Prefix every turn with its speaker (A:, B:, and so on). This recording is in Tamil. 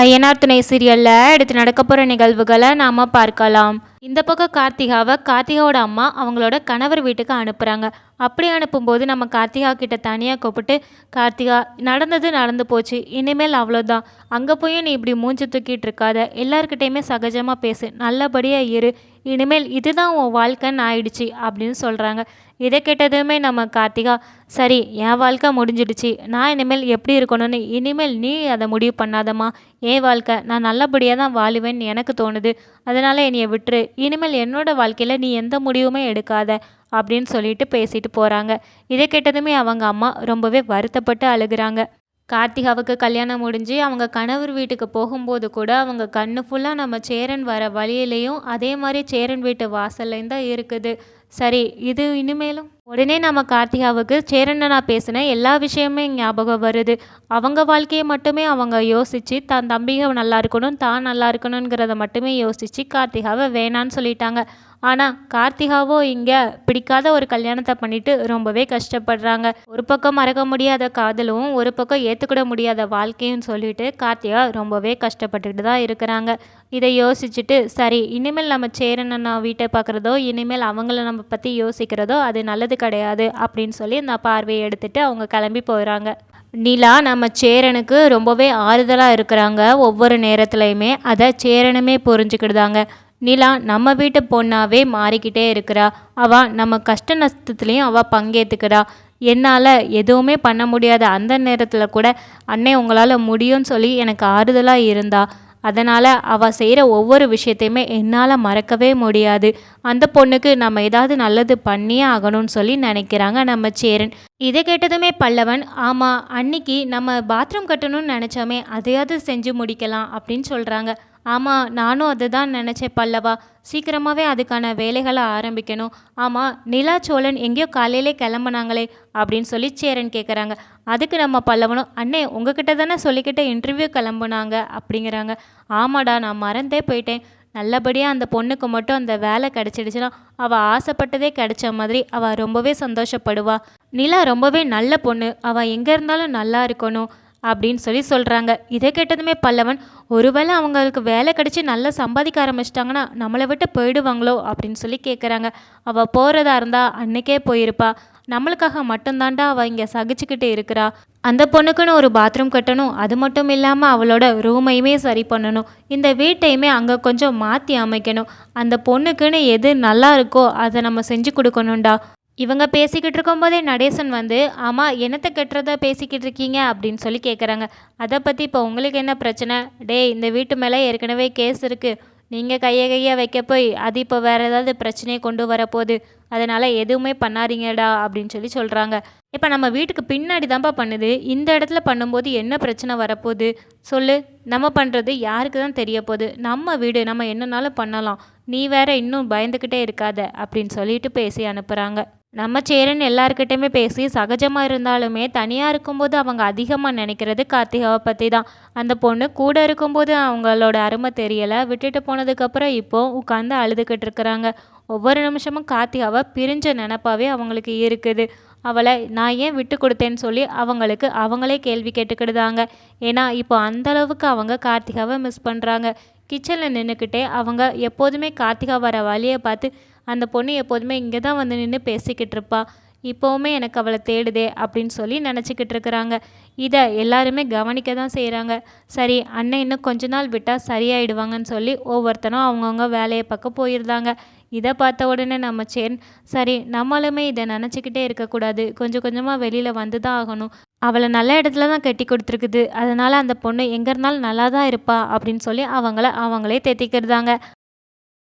A: ஐயனார் துணை சீரியலில் அடுத்து நடக்க போகிற நிகழ்வுகளை நாம் பார்க்கலாம். இந்த பக்கம் கார்த்திகாவை கார்த்திகாவோட அம்மா அவங்களோட கணவர் வீட்டுக்கு அனுப்புகிறாங்க அப்படி அனுப்பும்போது நம்ம கார்த்திகா கிட்ட தனியாக கூப்பிட்டு கார்த்திகா நடந்தது நடந்து போச்சு. இனிமேல் அவ்வளோதான் அங்கே போய் நீ இப்படி மூஞ்சி தூக்கிட்டு இருக்காத. எல்லாருக்கிட்டேயுமே சகஜமாக பேசு. நல்லபடியாக இரு. இனிமேல் இதுதான் உன் வாழ்க்கைன்னு ஆயிடுச்சு அப்படின்னு சொல்கிறாங்க இதை கேட்டதுமே நம்ம கார்த்திகா சரி என் வாழ்க்கை முடிஞ்சிடுச்சு. நான் இனிமேல் எப்படி இருக்கணும்னு இனிமேல் நீ அதை முடிவு பண்ணாதம்மா. என் வாழ்க்கை நான் நல்லபடியாக தான் வாழுவேன்னு எனக்கு தோணுது. அதனால் என்னையை விட்டுரு. இனிமேல் என்னோட வாழ்க்கையில் நீ எந்த முடிவுமே எடுக்காத அப்படின்னு சொல்லிட்டு பேசிட்டு போகிறாங்க இதை கேட்டதுமே அவங்க அம்மா ரொம்பவே வருத்தப்பட்டு அழுகிறாங்க. கார்த்திகாவுக்கு கல்யாணம் முடிஞ்சு அவங்க கணவர் வீட்டுக்கு போகும்போது கூட அவங்க கண்ணு ஃபுல்லாக நம்ம சேரன் வர வழியிலையும் அதே மாதிரி சேரன் வீட்டு வாசல்லையும் தான் இருக்குது. சரி இது இனிமேலும்? உடனே நம்ம கார்த்திகாவுக்கு சேரண்ணனா நான் பேசின எல்லா விஷயமே ஞாபகம் வருது. அவங்க வாழ்க்கையை மட்டுமே அவங்க யோசித்து தன் தம்பிக நல்லா இருக்கணும் தான் நல்லா இருக்கணுங்கிறத மட்டுமே யோசித்து கார்த்திகாவை வேணான்னு சொல்லிட்டாங்க. ஆனால் கார்த்திகாவோ இங்கே பிடிக்காத ஒரு கல்யாணத்தை பண்ணிட்டு ரொம்பவே கஷ்டப்படுறாங்க. ஒரு பக்கம் மறக்க முடியாத காதலும் ஒரு பக்கம் ஏற்றுக்கிட முடியாத வாழ்க்கையும் சொல்லிட்டு கார்த்திகா ரொம்பவே கஷ்டப்பட்டுக்கிட்டு தான் இருக்கிறாங்க. இதை யோசிச்சுட்டு சரி இனிமேல் நம்ம சேரனை வீட்டை பார்க்குறதோ இனிமேல் அவங்கள நம்ம பற்றி யோசிக்கிறதோ அது நல்லது கிடையாது அப்படின்னு சொல்லி நான் பார்வையை எடுத்துட்டு அவங்க கிளம்பி போயிடறாங்க நிலா நம்ம சேரனுக்கு ரொம்பவே ஆறுதலாக இருக்கிறாங்க ஒவ்வொரு நேரத்துலையுமே. அதை சேரனுமே புரிஞ்சுக்கிடுதாங்க. நிலா நம்ம வீட்டு பொண்ணாவே மாறிக்கிட்டே இருக்கிறா. அவள் நம்ம கஷ்ட நஷ்டத்துலேயும் அவள் பங்கேற்றுக்கிறா என்னால் எதுவுமே பண்ண முடியாத அந்த நேரத்தில் கூட அன்னை உங்களால் முடியும்னு சொல்லி எனக்கு ஆறுதலாக இருந்தா. அதனால் அவள் செய்கிற ஒவ்வொரு விஷயத்தையுமே என்னால் மறக்கவே முடியாது. அந்த பொண்ணுக்கு நம்ம ஏதாவது நல்லது பண்ணியே ஆகணும்னு சொல்லி நினைக்கிறாங்க நம்ம சேரன். இதை கேட்டதுமே பல்லவன் ஆமாம் அன்னைக்கு நம்ம பாத்ரூம் கட்டணும்னு நினச்சோமே அதையாவது செஞ்சு முடிக்கலாம் அப்படின்னு சொல்கிறாங்க ஆமாம் நானும் அதை தான் நினச்சேன் பல்லவா. சீக்கிரமாகவே அதுக்கான வேலைகளை ஆரம்பிக்கணும். ஆமாம் நிலா சோழன் எங்கேயோ காலையிலே கிளம்புனாங்களே அப்படின்னு சொல்லி சேரன் கேட்குறாங்க அதுக்கு நம்ம பல்லவனும் அண்ணே உங்ககிட்ட தானே சொல்லிக்கிட்ட இன்டர்வியூ கிளம்புனாங்க அப்படிங்கிறாங்க. ஆமாடா நான் மறந்தே போயிட்டேன். நல்லபடியாக அந்த பொண்ணுக்கு மட்டும் அந்த வேலை கிடச்சிடுச்சுன்னா அவள் ஆசைப்பட்டதே கிடைச்ச மாதிரி அவள் ரொம்பவே சந்தோஷப்படுவா. நிலா ரொம்பவே நல்ல பொண்ணு. அவள் எங்கே இருந்தாலும் நல்லா இருக்கணும். அப்படின்னு சொல்லி சொல்கிறாங்க இதை கேட்டதுமே பல்லவன் ஒருவேளை அவங்களுக்கு வேலை கிடச்சி நல்லா சம்பாதிக்க ஆரம்பிச்சிட்டாங்கன்னா நம்மளை விட்டு போயிடுவாங்களோ அப்படின்னு சொல்லி கேட்குறாங்க அவள் போகிறதா இருந்தால் அன்னைக்கே போயிருப்பா. நம்மளுக்காக மட்டும்தாண்டா அவள் இங்கே சகிச்சுக்கிட்டு இருக்கிறா. அந்த பொண்ணுக்குன்னு ஒரு பாத்ரூம் கட்டணும் அது மட்டும் இல்லாமல் அவளோட ரூமையுமே சரி பண்ணணும். இந்த வீட்டையுமே அங்கே கொஞ்சம் மாற்றி அமைக்கணும். அந்த பொண்ணுக்குன்னு எது நல்லா இருக்கோ அதை நம்ம செஞ்சு கொடுக்கணும்டா. இவங்க பேசிக்கிட்டு இருக்கும்போதே நடேசன் வந்து ஆமாம் என்னத்தை கெட்டுறத பேசிக்கிட்டு இருக்கீங்க? அப்படின்னு சொல்லி கேட்குறாங்க அதை பற்றி இப்போ உங்களுக்கு என்ன பிரச்சனை? டே இந்த வீட்டு மேலே ஏற்கனவே கேஸ் இருக்குது நீங்கள் கையை கையாக வைக்க போய் அது இப்போ வேறு ஏதாவது பிரச்சனையை கொண்டு வரப்போகுது அதனால் எதுவுமே பண்ணாதீங்கடா அப்படின்னு சொல்லி சொல்கிறாங்க இப்போ நம்ம வீட்டுக்கு பின்னாடி தான்ப்பா பண்ணுது. இந்த இடத்துல பண்ணும்போது என்ன பிரச்சனை வரப்போகுது? சொல்லு. நம்ம பண்ணுறது யாருக்கு தான் தெரிய போகுது? நம்ம வீடு நம்ம என்னன்னாலும் பண்ணலாம். நீ வேற இன்னும் பயந்துக்கிட்டே இருக்காத அப்படின்னு சொல்லிட்டு பேசி அனுப்புகிறாங்க நம்ம சேரன் எல்லாருக்கிட்டையுமே பேசி சகஜமாக இருந்தாலுமே தனியாக இருக்கும்போது அவங்க அதிகமாக நினைக்கிறது கார்த்திகாவை பற்றி தான் அந்த பொண்ணு கூட இருக்கும்போது அவங்களோட அருமை தெரியலை. விட்டுட்டு போனதுக்கப்புறம் இப்போது உட்காந்து அழுதுகிட்டு இருக்கிறாங்க. ஒவ்வொரு நிமிஷமும் கார்த்திகாவை பிரிஞ்ச நினப்பாவே அவங்களுக்கு இருக்குது. அவளை நான் ஏன் விட்டு கொடுத்தேன்னு சொல்லி அவங்களுக்கு அவங்களே கேள்வி கேட்டுக்கிடுதாங்க. ஏன்னா இப்போ அந்தளவுக்கு அவங்க கார்த்திகாவை மிஸ் பண்ணுறாங்க கிச்சனில் நின்றுக்கிட்டே அவங்க எப்போதுமே கார்த்திகா வர வழியை பார்த்து அந்த பொண்ணு எப்போதுமே இங்கே தான் வந்து நின்று பேசிக்கிட்டு இருப்பாள் இப்போவுமே எனக்கு அவளை தேடுதே அப்படின்னு சொல்லி நினச்சிக்கிட்டு இருக்கிறாங்க. இதை எல்லாருமே கவனிக்க தான் செய்கிறாங்க சரி அண்ணன் இன்னும் கொஞ்ச நாள் விட்டால் சரியாயிடுவாங்கன்னு சொல்லி ஒவ்வொருத்தனும் அவங்கவுங்க வேலையை பக்கம் போயிருந்தாங்க. இதை பார்த்த உடனே நம்ம சேன் சரி நம்மளுமே இதை நினச்சிக்கிட்டே இருக்கக்கூடாது. கொஞ்சம் கொஞ்சமாக வெளியில் வந்து தான் ஆகணும். அவளை நல்ல இடத்துல தான் கட்டி கொடுத்துருக்குது. அதனால் அந்த பொண்ணு எங்கே இருந்தாலும் நல்லா தான் இருப்பா அப்படின்னு சொல்லி அவங்கள அவங்களே தேத்திக்கிறதாங்க